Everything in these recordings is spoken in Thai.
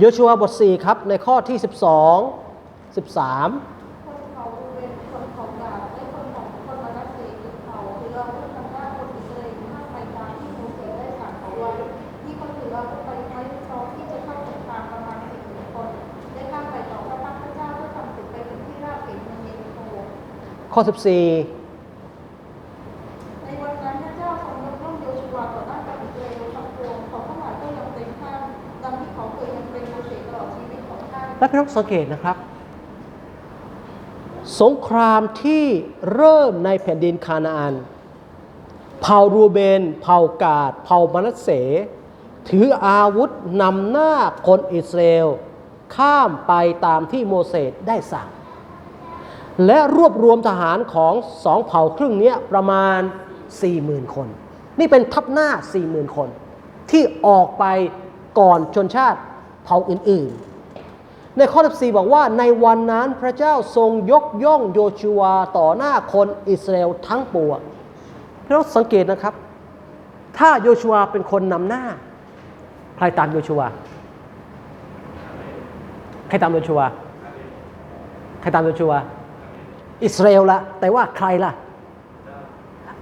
โยชัวบท 4 ครับ ในข้อที่ 12 13คนเขาเวนคนของดาบและคนข้อที่สสได้สั่งเขาไว้ที่คนถืองสิบหนึ่งคนได้ข้ามข้อทำศึกไปถึงที่ราบเห็นเมืองเยริโคข้อ 14 พี่น้องสังเกตนะครับ สงครามที่เริ่มในแผ่นดินคานาอันเผ่ารูเบน เผ่ากาด เผ่ามนัสเส ถืออาวุธนำหน้าคนอิสราเอลข้ามไปตามที่โมเสสได้สั่ง และรวบรวมทหารของสองเผ่าครึ่งนี้ประมาณ 40,000 คน นี่เป็นทัพหน้า 40,000 คน ที่ออกไปก่อนชนชาติเผ่าอื่นๆ ในข้อ14บอกว่าในวันนั้นพระเจ้าทรงยกย่องโยชูวาต่อหน้าคนอิสราเอลทั้งปวงพี่น้องสังเกตนะครับ ถ้าโยชูวาเป็นคนนำหน้า ใครตามโยชูวา ใครตามโยชูวา ใครตามโยชูวา อิสราเอลละแต่ว่าใครล่ะ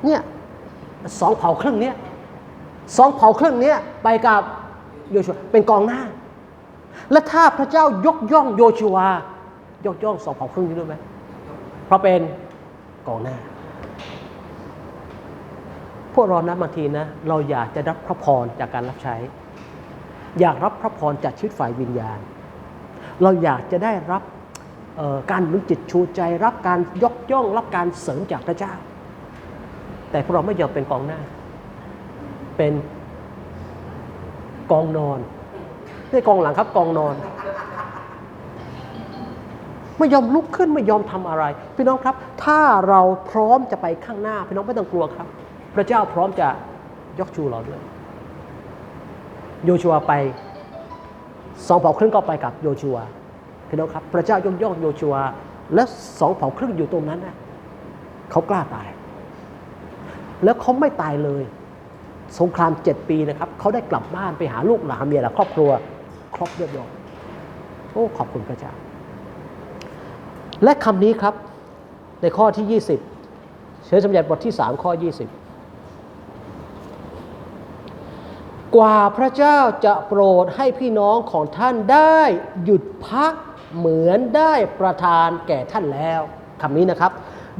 เนี่ยสองเผ่าครึ่งเนี้ยสองเผ่าครึ่งเนี้ยไปกับโยชูวาเป็นกองหน้า และถ้าพระเจ้ายกย่องโยชูวยกย่องสองเผ่าครึ่งนี้ด้วยไหมเพราะเป็นกองหน้า พวกเรานะบางทีนะ เราอยากจะรับพระพรจากการรับใช้ อยากรับพระพรจากชีวิตฝ่ายวิญญาณ เราอยากจะได้รับการหนุนจิตชูใจ รับการยกย่อง รับการเสริมจากพระเจ้า แต่พวกเราไม่ยอมเป็นกองหน้า เป็นกองนอน ช่กองหลังครับกองนอน ไม่ยอมลุกขึ้นไม่ยอมทำอะไร พี่น้องครับ ถ้าเราพร้อมจะไปข้างหน้า พี่น้องไม่ต้องกลัวครับ พระเจ้าพร้อมจะยกชูเราด้วย โยชัวไปสองเผ่าครึ่งก็ไปกับโยชัวพี่น้องครับ พระเจ้ายกย่องโยชัวและสองเผ่าครึ่งอยู่ตรงนั้นนะเขากล้าตาย แล้วเขาไม่ตายเลย สงครามเจ็ดปีนะครับ เขาได้กลับบ้านไปหาลูกหลานเมียและครอบครัว ครบเรียบร้อยโอ้ขอบคุณพระเจ้า และคำนี้ครับ ในข้อที่ 20 เชื้อสมัญญัติบทที่ 3 ข้อ 20 กว่าพระเจ้าจะโปรดให้พี่น้องของท่านได้หยุดพักเหมือนได้ประทานแก่ท่านแล้วคำนี้นะครับ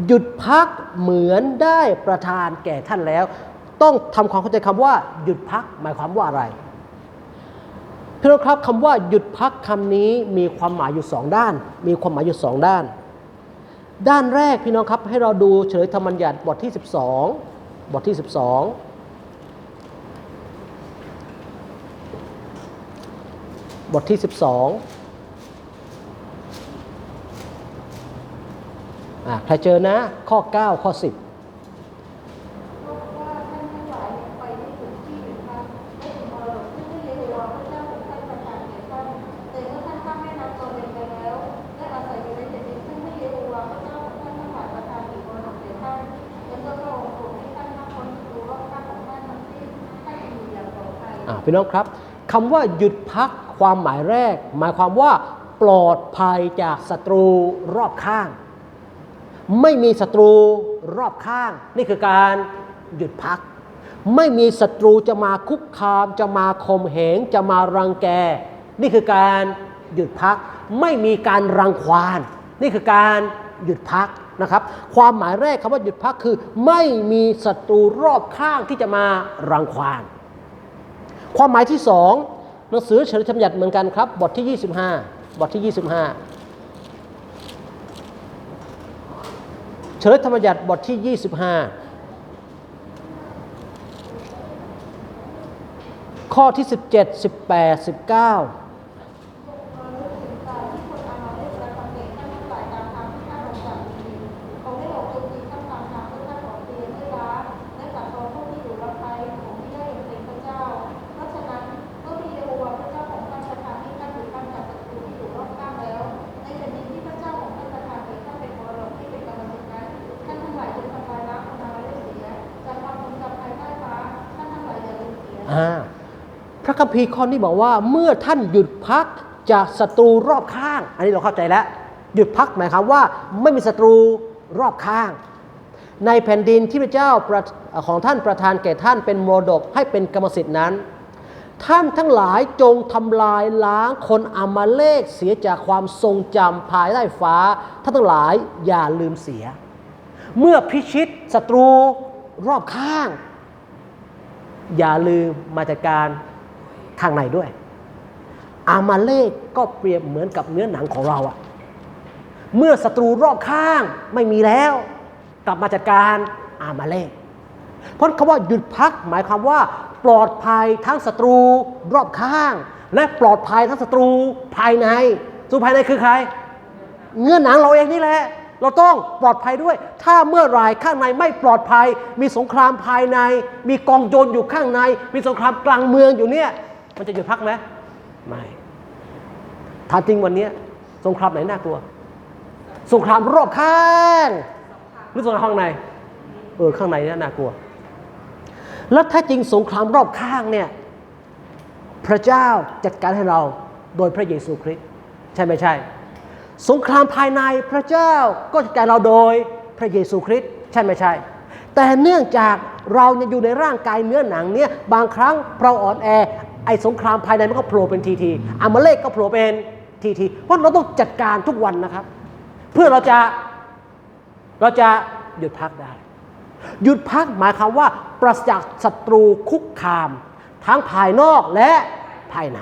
หยุดพักเหมือนได้ประทานแก่ท่านแล้ว ต้องทำความเข้าใจคำว่า หยุดพักหมายความว่าอะไร พี่น้องครับคำว่าหยุดพักคำนี้มีความหมายอยู่สองด้าน มีความหมายอยู่สองด้าน ด้านแรกพี่น้องครับให้เราดูเฉลยธรรมัญญัติบทที่ 12 บทที่ 12 บทที่ 12อ่าใครเจอนะข้อ 9 ข้อ 10 พี่น้องครับคำว่าหยุดพักความหมายแรก หมายความว่า ปลอดภัยจากศัตรูรอบข้าง ไม่มีศัตรูรอบข้าง นี่คือการหยุดพัก ไม่มีศัตรูจะมาคุกคาม จะมาข่มเหงจะมารังแก นี่คือการหยุดพัก ไม่มีการรังควานนี่คือการหยุดพักนะครับ ความหมายแรกคำว่าหยุดพักคือ ไม่มีศัตรูรอบข้างที่จะมารังควาน ความหมายที่สองหนังสือเฉลยธรรมยัติเหมือนกันครับ บทที่ 25 บทที่ 25 เฉลยธรรมยัติบทที่ 25 ข้อที่ 17 18 19 อ่าพระคัมภีร์ข้อนี้บอกว่า เมื่อท่านหยุดพักจากศัตรูรอบข้าง อันนี้เราเข้าใจแล้ว หยุดพักหมายความว่าไม่มีศัตรูรอบข้าง ในแผ่นดินที่พระเจ้าของท่านประทานแก่ท่านเป็นมรดกให้เป็นกรรมสิทธินั้น ท่านทั้งหลายจงทำลายล้างคนอามาเลกเสียจากความทรงจำภายใต้ฟ้า ท่านทั้งหลายอย่าลืมเสีย เมื่อพิชิตศัตรูรอบข้าง อย่าลืมมาจัดการ ข้างในด้วย อามาเลกก็เปรียบเหมือนกับเนื้อหนังของเราอะเมื่อศัตรูรอบข้างไม่มีแล้ว กลับมาจัดการอามาเลกเพราะคำว่าหยุดพักหมายความว่า ปลอดภัยทั้งศัตรูรอบข้าง และปลอดภัยทั้งศัตรูภายในศัตรูภายในคือใคร เงื่อนหนังเราเองนี่แหละเราต้องปลอดภัยด้วย ถ้าเมื่อไรข้างในไม่ปลอดภัย มีสงครามภายใน มีกองโจรอยู่ข้างใน มีสงครามกลางเมืองอยู่เนี่ย มันจะหยุดพักไหมไม่ถ้าจริงวันนี้สงครามไหนน่ากลัว สงครามรอบข้างหรือสงครามข้างในเออข้างในนี่น่ากลัว แล้วถ้าจริงสงครามรอบข้างเนี่ยพระเจ้าจัดการให้เราโดยพระเยซูคริสต์ใช่ไม่ใช่ สงครามภายในพระเจ้าก็จัดการเราโดยพระเยซูคริสต์ใช่ไม่ใช่ แต่เนื่องจากเรายังอยู่ในร่างกายเนื้อหนังเนี่ยบางครั้งเราอ่อนแอ ไอ้สงครามภายในมันก็โผล่เป็นทีทีอามาเลกก็โผล่เป็นทีทีเพราะเราต้องจัดการทุกวันนะครับ เพื่อเราจะเราจะหยุดพักได้ หยุดพักหมายความว่า ปราศจากศัตรูคุกคาม ทั้งภายนอกและภายใน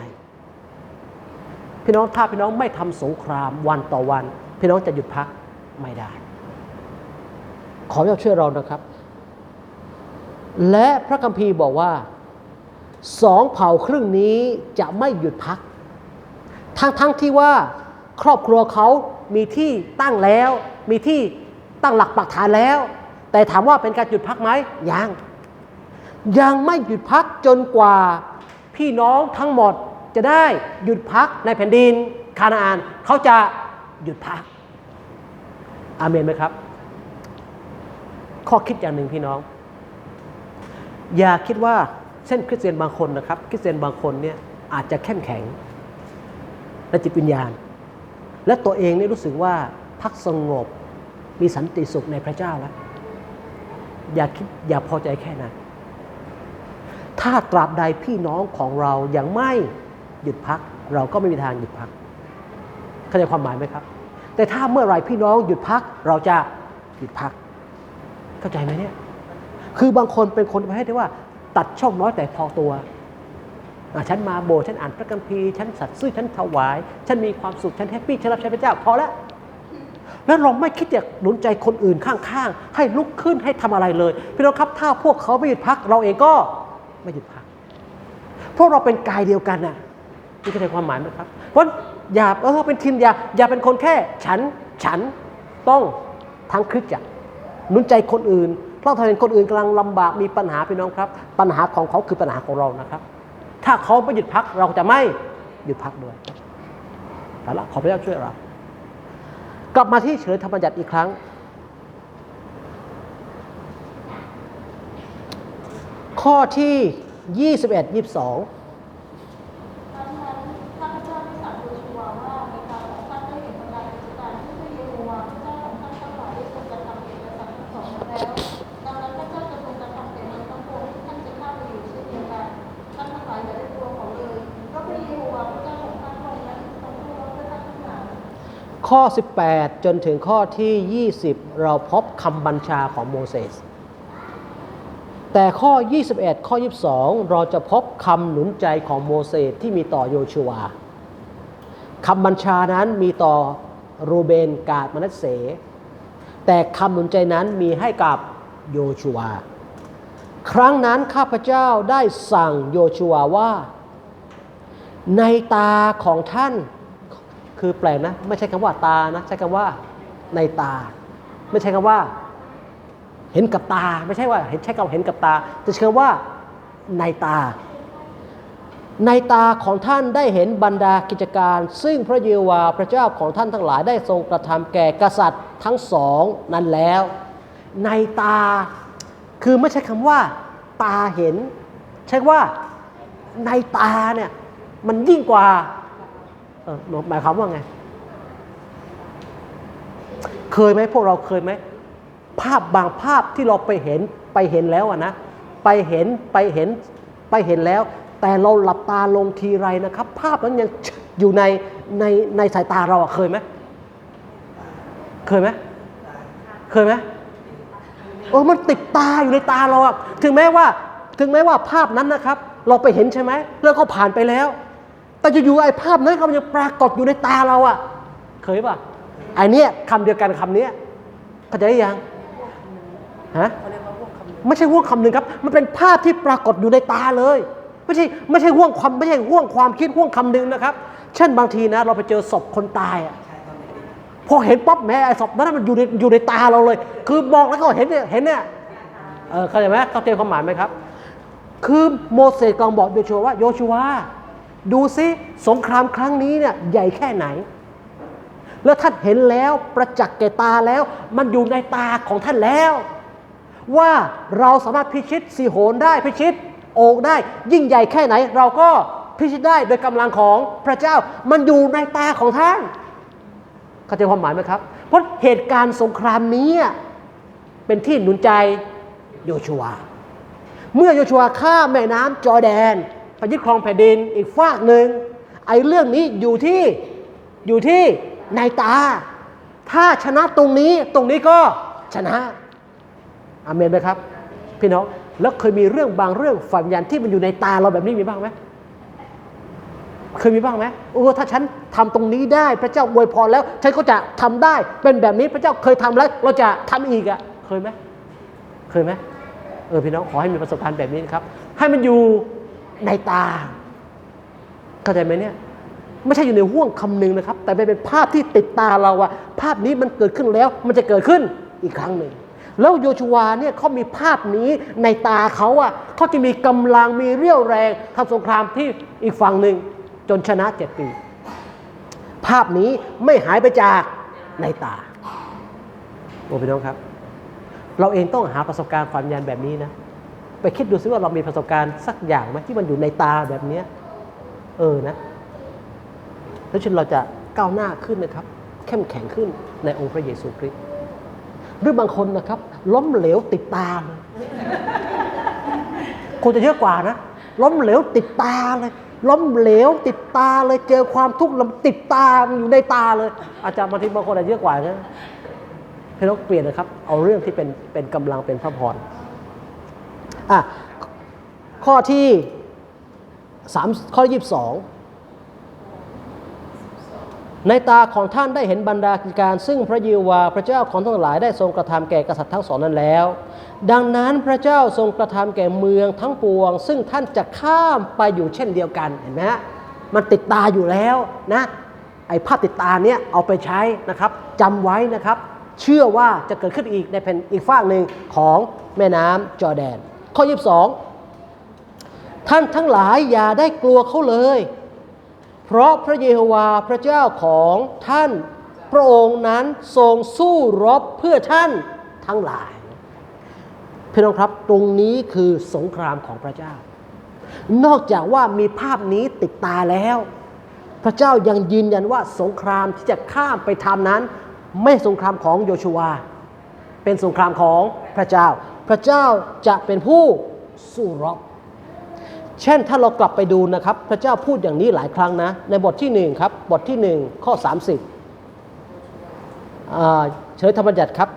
พี่น้องถ้าพี่น้องไม่ทำสงครามวันต่อวัน พี่น้องจะหยุดพักไม่ได้ ขอเจ้าช่วยเรานะครับ และพระคัมภีร์บอกว่า สองเผ่าครึ่งนี้จะไม่หยุดพัก ทั้งทั้งที่ว่าครอบครัวเขามีที่ตั้งแล้ว มีที่ตั้งหลักปักฐานแล้ว แต่ถามว่าเป็นการหยุดพักไหมยังยังไม่หยุดพักจนกว่าพี่น้องทั้งหมดจะได้หยุดพักในแผ่นดินคานาอันเขาจะหยุดพัก อาเมนไหมครับ ข้อคิดอย่างหนึ่งพี่น้อง อย่าคิดว่า เช่นคริสเตียนบางคนนะครับคริสเตียนบางคนเนี่ยอาจจะเข้มแข็งและจิตวิญญาณ และตัวเองนี่รู้สึกว่าพักสงบมีสันติสุขในพระเจ้าแล้วอย่าคิดอย่าพอใจแค่นั้น ถ้าตราบใดพี่น้องของเรายังไม่หยุดพัก เราก็ไม่มีทางหยุดพักเข้าใจความหมายไหมครับ แต่ถ้าเมื่อไรพี่น้องหยุดพัก เราจะหยุดพัก เข้าใจไหมเนี่ยคือบางคนเป็นคนประเภทที่ว่า ตัดช่องน้อยแต่พอตัวฉันมาโบสถ์ฉันอ่านพระคัมภีร์ฉันสัตย์ซื่อฉันถวาย ฉันมีความสุขฉันแฮปปี้ฉันรับใช้พระเจ้าพอแล้วแล้วเราไม่คิดจะหนุนใจคนอื่นข้างๆ ให้ลุกขึ้นให้ทำอะไรเลยพี่น้องครับถ้าพวกเขาไม่หยุดพัก เราเองก็ไม่หยุดพัก เพราะเราเป็นกายเดียวกันน่ะนี่เข้าใจความหมายไหมครับ เพราะอย่าเออเป็นทีมอย่าอย่าเป็นคนแค่ ฉันฉันต้องทั้งคริสตจักรหนุนใจคนอื่น เพราะถ้าเห็นคนอื่นกำลังลำบากมีปัญหาพี่น้องครับ ปัญหาของเขาคือปัญหาของเรานะครับ ถ้าเขาไม่หยุดพักเราจะไม่หยุดพักด้วยเอาละขอพระเจ้าช่วยเรา กลับมาที่เฉลยธรรมบัญญัติอีกครั้ง ข้อที่ 21 22 ข้อ 18 จนถึงข้อที่ 20 เราพบคำบัญชาของโมเสส แต่ข้อ 21 ข้อ 22 เราจะพบคำหนุนใจของโมเสสที่มีต่อโยชูวาคำบัญชานั้นมีต่อรูเบนกาดมนัสเส แต่คำหนุนใจนั้นมีให้กับโยชูวาครั้งนั้นข้าพเจ้าได้สั่งโยชูวาว่า ในตาของท่าน คือแปลนะ ไม่ใช่คำว่าตานะใช้คำว่าในตา ไม่ใช่คำว่า เห็นกับตา ไม่ใช่ว่า เห็นใช้คำเห็นกับตาแต่ใช้คำว่าในตา ในตาของท่านได้เห็นบรรดากิจการ ซึ่งพระเยโฮวาห์พระเจ้าของท่านทั้งหลายได้ทรงกระทำแก่กษัตริย์ทั้งสองนั้นแล้ว ในตาคือไม่ใช่คำว่า ตาเห็น ใช้ว่าในตาเนี่ยมันยิ่งกว่า หมายความว่าไง เคยไหมพวกเราเคยไหม ภาพบางภาพที่เราไปเห็นไปเห็นแล้วอะนะ ไปเห็นไปเห็นไปเห็นแล้ว แต่เราหลับตาลงทีไรนะครับ ภาพนั้นยังอยู่ในในในสายตาเราอะเคยไหมเคยไหมเคยไหมเออมันติดตาอยู่ในตาเราอะถึงแม้ว่า ถึงแม้ว่าภาพนั้นนะครับ เราไปเห็นใช่ไหมแล้วก็ผ่านไปแล้ว แต่อยู่ๆไอ้ภาพนั้นก็มันยังปรากฏอยู่ในตาเราอะเคยป่ะไอ้นี้คำเดียวกันคำนี้เข้าใจยังฮะไม่ใช่ห่วงคำหนึ่งครับ มันเป็นภาพที่ปรากฏอยู่ในตาเลย ไม่ใช่ไม่ใช่ห่วงความไม่ใช่ห่วงความคิดห่วงคำหนึ่งนะครับ เช่นบางทีนะ เราไปเจอศพคนตายอะพอเห็นปั๊บแม่ไอ้ศพนั้นมันอยู่ในอยู่ในตาเราเลย คือมองแล้วก็เห็นเนี่ยเห็นเนี่ยเออเข้าใจไหมเข้าใจความหมายไหมครับ คือโมเสสกลังบอกโยชัวว่าโยชัว ดูซิสงครามครั้งนี้เนี่ยใหญ่แค่ไหน แล้วท่านเห็นแล้วประจักษ์แก่ตาแล้ว มันอยู่ในตาของท่านแล้ว ว่าเราสามารถพิชิตสีโหนได้พิชิตโอกได้ ยิ่งใหญ่แค่ไหน เราก็พิชิตได้โดยกำลังของพระเจ้า มันอยู่ในตาของท่านเข้าใจความหมายไหมครับ เพราะเหตุการณ์สงครามนี้เป็นที่หนุนใจโยชัว เมื่อโยชัวข้าแม่น้ำจอร์แดน ไปยึดครองแผ่นดินอีกฝากหนึ่งไอ้เรื่องนี้อยู่ที่อยู่ที่ในตา ถ้าชนะตรงนี้ตรงนี้ก็ชนะอาเมนไหมครับ พี่น้องแล้วเคยมีเรื่องบางเรื่องฝันยันที่มันอยู่ในตาเราแบบนี้มีบ้างไหมเคยมีบ้างไหมโอ้ถ้าฉันทำตรงนี้ได้พระเจ้าอวยพรแล้ว ฉันก็จะทำได้เป็นแบบนี้พระเจ้าเคยทำแล้ว เราจะทำอีกอะเคยไหมเคยไหมเออพี่น้องขอให้มีประสบการณ์แบบนี้นครับ ให้มันอยู่ ในตา เข้าใจไหมเนี่ยไม่ใช่อยู่ในห่วงคำหนึ่งนะครับ แต่เป็นภาพที่ติดตาเราอะภาพนี้มันเกิดขึ้นแล้ว มันจะเกิดขึ้นอีกครั้งหนึ่งแล้วโยชูวาเนี่ยเขามีภาพนี้ในตาเขาอะเขาจะมีกำลังมีเรี่ยวแรงทำสงครามที่อีกฝั่งหนึ่งจนชนะเจ็ดปี ภาพนี้ไม่หายไปจากในตาโอ้พี่น้องครับ เราเองต้องหาประสบการณ์ความยันแบบนี้นะ ไปคิดดูซิว่าเรามีประสบการณ์สักอย่างไหมที่มันอยู่ในตาแบบเนี้ยเออนะแล้วชนเราจะก้าวหน้าขึ้นนะครับ เข้มแข็งขึ้นในองค์พระเยซูคริสต์หรือบางคนนะครับ ล้มเหลวติดตาเลยคงจะเยอะกว่านะ ล้มเหลวติดตาเลย ล้มเหลวติดตาเลย เจอความทุกข์ล้วติดตาอยู่ในตาเลย อาจารย์บางทีบางคนอาจจะเยอะกว่านะพี่น้องเปลี่ยนนะครับ เอาเรื่องที่เป็นเป็นกำลังเป็นพระพร อะข้อที่สามข้อยี่สิบสองในตาของท่านได้เห็นบรรดาการซึ่งพระเยโฮวาพระเจ้าของทั้งหลายได้ทรงกระทำแก่กษัตริย์ทั้งสองนั้นแล้ว ดังนั้นพระเจ้าทรงกระทำแก่เมืองทั้งปวง ซึ่งท่านจะข้ามไปอยู่เช่นเดียวกันเห็นไหมฮะมันติดตาอยู่แล้วนะไอ้ภาพติดตาเนี้ยเอาไปใช้นะครับจำไว้นะครับ เชื่อว่าจะเกิดขึ้นอีกในแผ่นอีกฝากหนึ่งของแม่น้ำจอร์แดน ข้อ 22 ท่านทั้งหลายอย่าได้กลัวเขาเลย เพราะพระเยโฮวาห์พระเจ้าของท่านพระองค์นั้นทรงสู้รบเพื่อท่านทั้งหลายพี่น้องครับตรงนี้คือสงครามของพระเจ้า นอกจากว่ามีภาพนี้ติดตาแล้ว พระเจ้ายังยืนยันว่าสงครามที่จะข้ามไปทำนั้น ไม่สงครามของโยชัวเป็นสงครามของพระเจ้า พระเจ้าจะเป็นผู้สู้รบเช่นถ้าเรากลับไปดูนะครับ พระเจ้าพูดอย่างนี้หลายครั้งนะ ในบทที่หนึ่งครับ บทที่หนึ่งข้อ 30อ่าเชิญธรรมบัญญัติครับ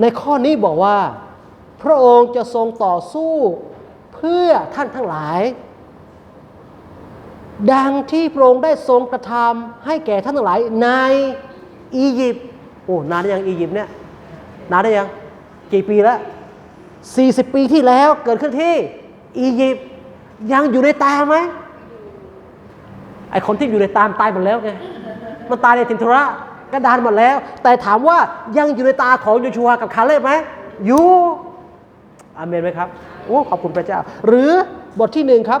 ในข้อนี้บอกว่า พระองค์จะทรงต่อสู้เพื่อท่านทั้งหลาย ดังที่พระองค์ได้ทรงกระทำให้แก่ท่านทั้งหลายในอียิปต์โอ้นานหรือยังอียิปต์เนี่ยนานได้ยังกี่ปีแล้ว40 ปีที่แล้วเกิดขึ้นที่อียิปต์ยังอยู่ในตาไหมไอคนที่อยู่ในตามตายหมดแล้วไงมันตายในทินทุระกระดานหมดแล้ว แต่ถามว่ายังอยู่ในตาของโยชัวกับคาเลบไหมอยู่อเมนไหมครับโอ้ขอบคุณพระเจ้า หรือบทที่หนึ่งครับ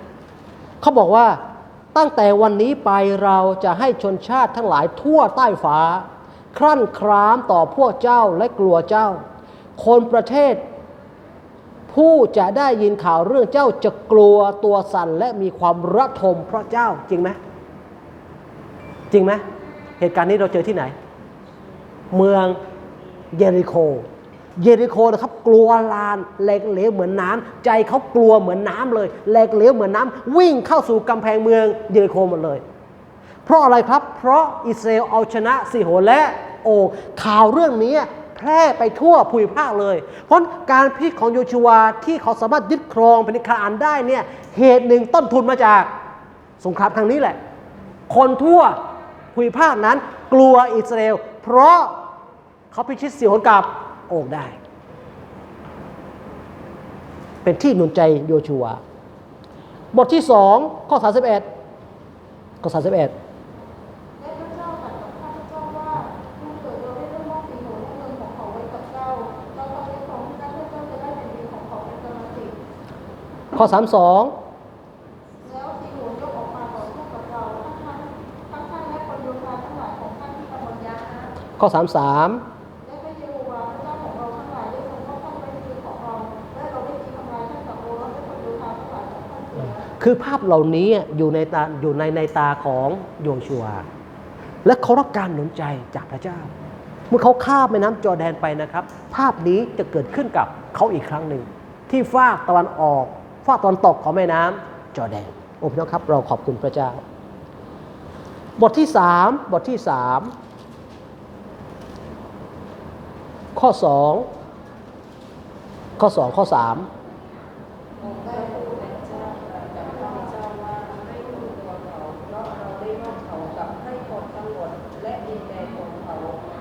เขาบอกว่าตั้งแต่วันนี้ไปเราจะให้ชนชาติทั้งหลายทั่วใต้ฟ้า ครั่นครามต่อพวกเจ้าและกลัวเจ้า คนประเทศ ผู้จะได้ยินข่าวเรื่องเจ้าจะกลัวตัวสั่นและมีความระทมเพราะเจ้าจริงไหมจริงไหมเหตุการณ์นี้เราเจอที่ไหน เมืองเยริโค เยริโคนะครับกลัวลานแหลกเหลวเหมือนน้ำใจเขากลัวเหมือนน้ำเลยแหลกเหลวเหมือนน้ำวิ่งเข้าสู่กำแพงเมืองเยริโคหมดเลย เพราะอะไรครับ เพราะอิสราเอลเอาชนะซีโหนและโอข่าวเรื่องนี้แพร่ไปทั่วภูมิภาคเลย เพราะการพิชของโยชูวาที่เขาสามารถยึดครองเป็นคาอันได้เนี่ยเหตุหนึ่งต้นทุนมาจากสงครามครั้งนี้แหละ คนทั่วภูมิภาคนั้นกลัวอิสราเอลเพราะเขาพิชิตซีโหนกับ โอกได้ เป็นที่หนุนใจโยชูวบทที่สองข้อ31ข้อ31และพระเจ้าตรัสกับข้าพเจ้าว่าดูเถิดเราได้เริ่มมอบเงินของเขาไว้กับเจ้าเราจะเลี้ยงของที่ได้เพื่อเจ้าจะได้แผ่นดินของเขามสิทธิ์ข้อ32แล้วปีโหนย คือภาพเหล่านี้อยู่ในตาอยู่ในในตาของโยชัว และเขารับการหนุนใจจากพระเจ้า เมื่อเขาข้ามแม่น้ำจอแดนไปนะครับ ภาพนี้จะเกิดขึ้นกับเขาอีกครั้งหนึ่ง ที่ฟากตะวันออกฟากตะวันตกของแม่น้ำจอแดนโอ้พี่น้องครับ เราขอบคุณพระเจ้า บทที่สามบทที่สามข้อสองข้อสองข้อสาม องค์ได้พูดแห่งเจ้ากับข้าพเจ้าว่าให้ดูตัวเขาเพราะเราได้มอบเขากับให้คนทั้งหมดและดินแดนของเขา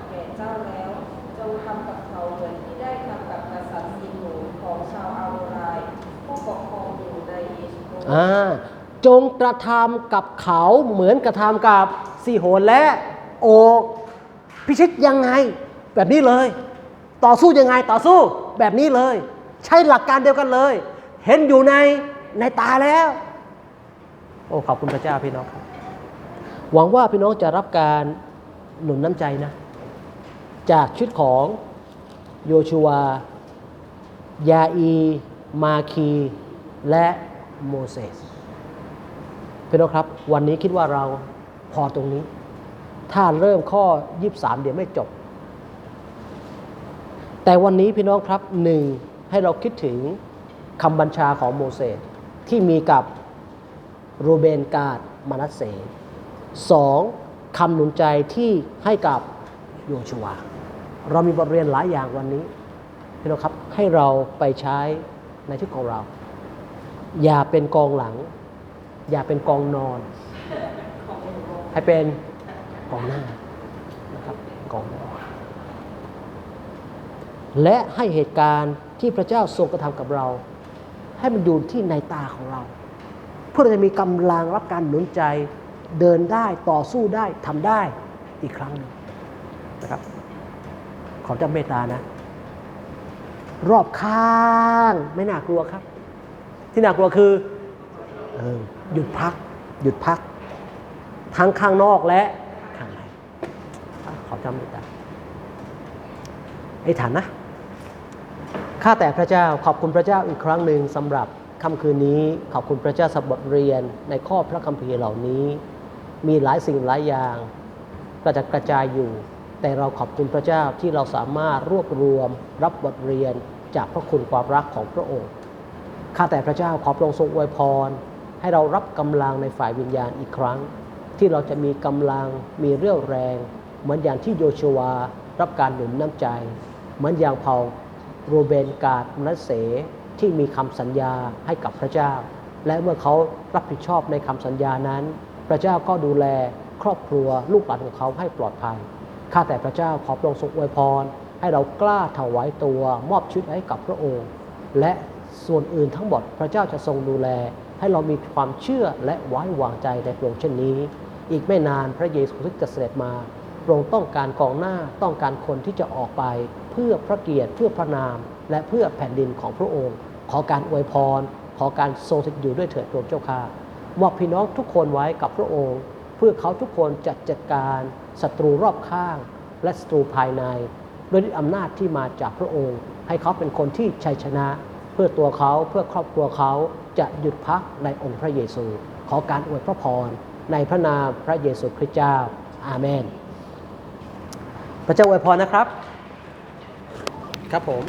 แก่เจ้าแล้ว จงทำกับเขาเหมือนที่ได้ทำกับกษัตริย์ซีโหนของชาวอาโมไรผู้ปกครองอยู่ในเอชโบน อ่าจ งกระทำกับเขาเหมือนกระทำกับสีโหนและโอกพิชิตยังไงแบบนี้เลย ต่อสู้ยังไงต่อสู้แบบนี้เลย ใช้หลักการเดียวกันเลย เห็นอยู่ในในตาแล้ว โอ้ขอบคุณพระเจ้าพี่น้องครับหวังว่าพี่น้องจะรับการหนุนน้ำใจนะ จากชุดของโยชูวยาอี มาคี และโมเสส พี่น้องครับ วันนี้คิดว่าเราพอตรงนี้ ถ้าเริ่มข้อ 23 เดี๋ยวไม่จบ แต่วันนี้พี่น้องครับหนึ่งให้เราคิดถึงคำบัญชาของโมเสสที่มีกับโรเบนกาดมานัสเสสองคำหนุนใจที่ให้กับโยชัว เรามีบทเรียนหลายอย่างวันนี้พี่น้องครับให้เราไปใช้ในชีวิตของเรา อย่าเป็นกองหลัง อย่าเป็นกองนอน ให้เป็นกองหน้านะครับกองหน้าและให้เหตุการณ์ที่พระเจ้าทรงกระทำกับเรา ให้มันอยู่ที่ในตาของเรา เพื่อเราจะมีกำลังรับการหนุนใจเดินได้ต่อสู้ได้ทำได้อีกครั้งนึงนะครับขอเจ้าเมตตานะ รอบข้างไม่น่ากลัวครับ ที่น่ากลัวคือ หยุดพัก หยุดพัก ทั้งข้างนอกและข้างในขอจำเมตตาไอ้ฐานนะข้าแต่พระเจ้าขอบคุณพระเจ้าอีกครั้งหนึ่งสำหรับค่ำคืนนี้ขอบคุณพระเจ้าสำหรับบทเรียนในข้อพระคัมภีร์เหล่านี้ มีหลายสิ่งหลายอย่างกระจัดกระจายอยู่ แต่เราขอบคุณพระเจ้าที่เราสามารถรวบรวมรับบทเรียนจากพระคุณความรักของพระองค์ข้าแต่พระเจ้าขอพระองค์ทรงอวยพร ให้เรารับกำลังในฝ่ายวิญญาณอีกครั้ง ที่เราจะมีกำลังมีเรี่ยวแรง เหมือนอย่างที่โยชัวารับการหนุนน้ำใจ เหมือนอย่างเผ่าโรเบนกาดมนัสเสที่มีคำสัญญาให้กับพระเจ้า และเมื่อเขารับผิดชอบในคำสัญญานั้น พระเจ้าก็ดูแลครอบครัวลูกหลานของเขาให้ปลอดภัยข้าแต่พระเจ้าขอพระองค์ทรงอวยพร ให้เรากล้าถวายตัวมอบชีวิตให้กับพระองค์ และส่วนอื่นทั้งหมดพระเจ้าจะทรงดูแล ให้เรามีความเชื่อและไว้วางใจในพระองค์เช่นนี้ อีกไม่นานพระเยซูคริสต์จะเสด็จมาพระองค์ต้องการกองหน้าต้องการคนที่จะออกไป เพื่อพระเกียรติเพื่อพระนาม และเพื่อแผ่นดินของพระองค์ ขอการอวยพร ขอการทรงสถิตอยู่ด้วยเถิดพระองค์เจ้าข้ามอบพี่น้องทุกคนไว้กับพระองค์ เพื่อเขาทุกคนจัดจัดการศัตรูรอบข้าง และศัตรูภายใน ด้วยอำนาจที่มาจากพระองค์ ให้เขาเป็นคนที่ชัยชนะ พื่อตัวเขาเพื่อครอบครัวเขาจะหยุดพักในองค์พระเยซู ขอการอวยพระพรในพระนามพระเยซูคริสต์เจ้า อาเมน พระเจ้าอวยพรนะครับ ครับผม